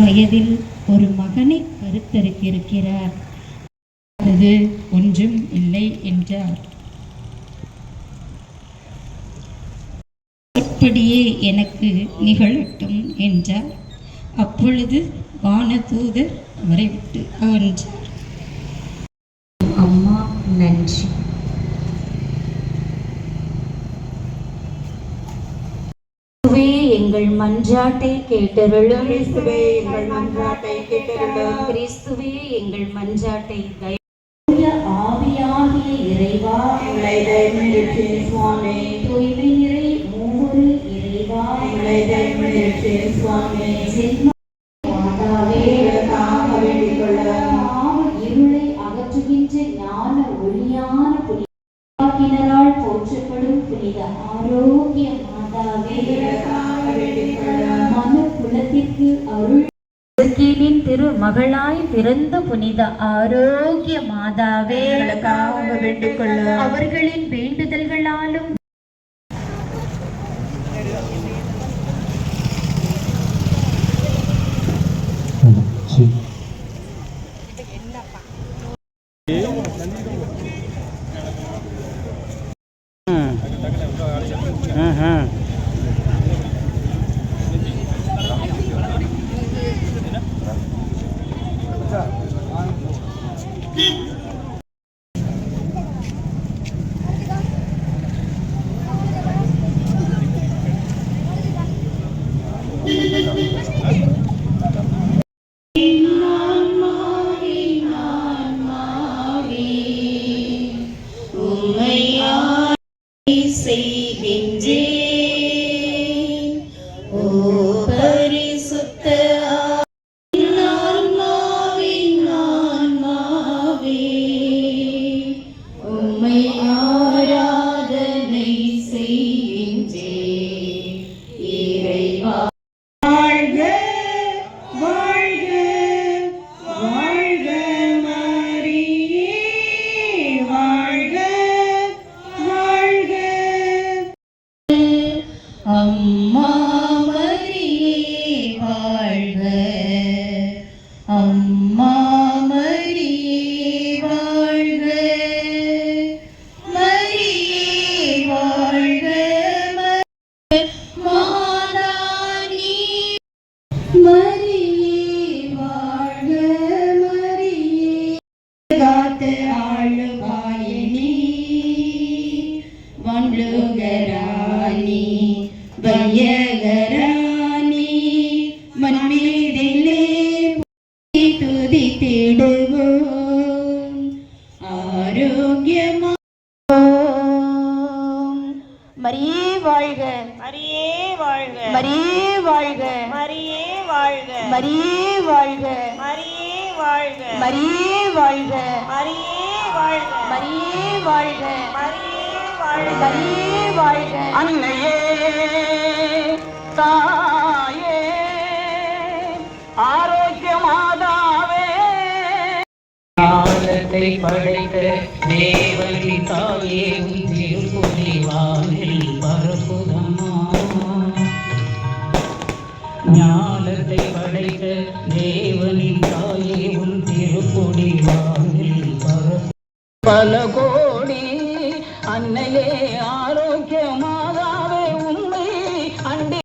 வயதில் ஒரு மகனை கருத்தரித்திருக்கிறார். அது ஒன்றும் இல்லை என்றார். அப்படியே எனக்கு நிகழட்டும் என்றார். அப்பொழுது வானதூதர் அவரை விட்டு அகன்றார். அம்மா நன்றி. கிறிஸ்துவே எங்கள் மன்றாட்டை கேட்டருளும். கிறிஸ்துவே எங்கள் மன்றாட்டை கேட்டருளும். கிறிஸ்துவே எங்கள் மன்றாட்டை தூய ஆவியாகிய இறைவா. எங்களை தயவுநிறுத்தி சுவாமி. தூய்மை நிறை மூவரு இறைவா. எங்களை தயவுநிறுத்தி சுவாமி. ஜென்ம மாதாவே எங்களுக்காக வேண்டிக் கொள்ளும் பாவ இருளை அகற்றுகின்ற ஞான ஒளியான புனிதாக்கினரால் போற்றப்படும் புனித ஆரோக்கிய மாதாவே. இயற்கையின் திரு மகளாய் பிறந்த புனித ஆரோக்கிய மாதாவே அவர்களின் வேண்டுதல்களாலும் செய்கின்றேன் ஆரோக்கியமா மரியே வாழ்க மரியே வாழ்க மரியே வாழ்க மரியே வாழ்க மரியே வாழ்க மரியே வாழ்க மரியே வாழ்க மரியே வாழ்க மரியே வாழ்க மரியே வாழ்க மரியே வாழ்க அன்னையே தாயே உலகை படைத்த தேவதி தாயே திருப்புதிவானில் பரப்புதம்மா. ஞானத்தை படைத்த தேவனின் தாயே உன் திருப்புடிவானில் பல கோடி அன்னையே ஆ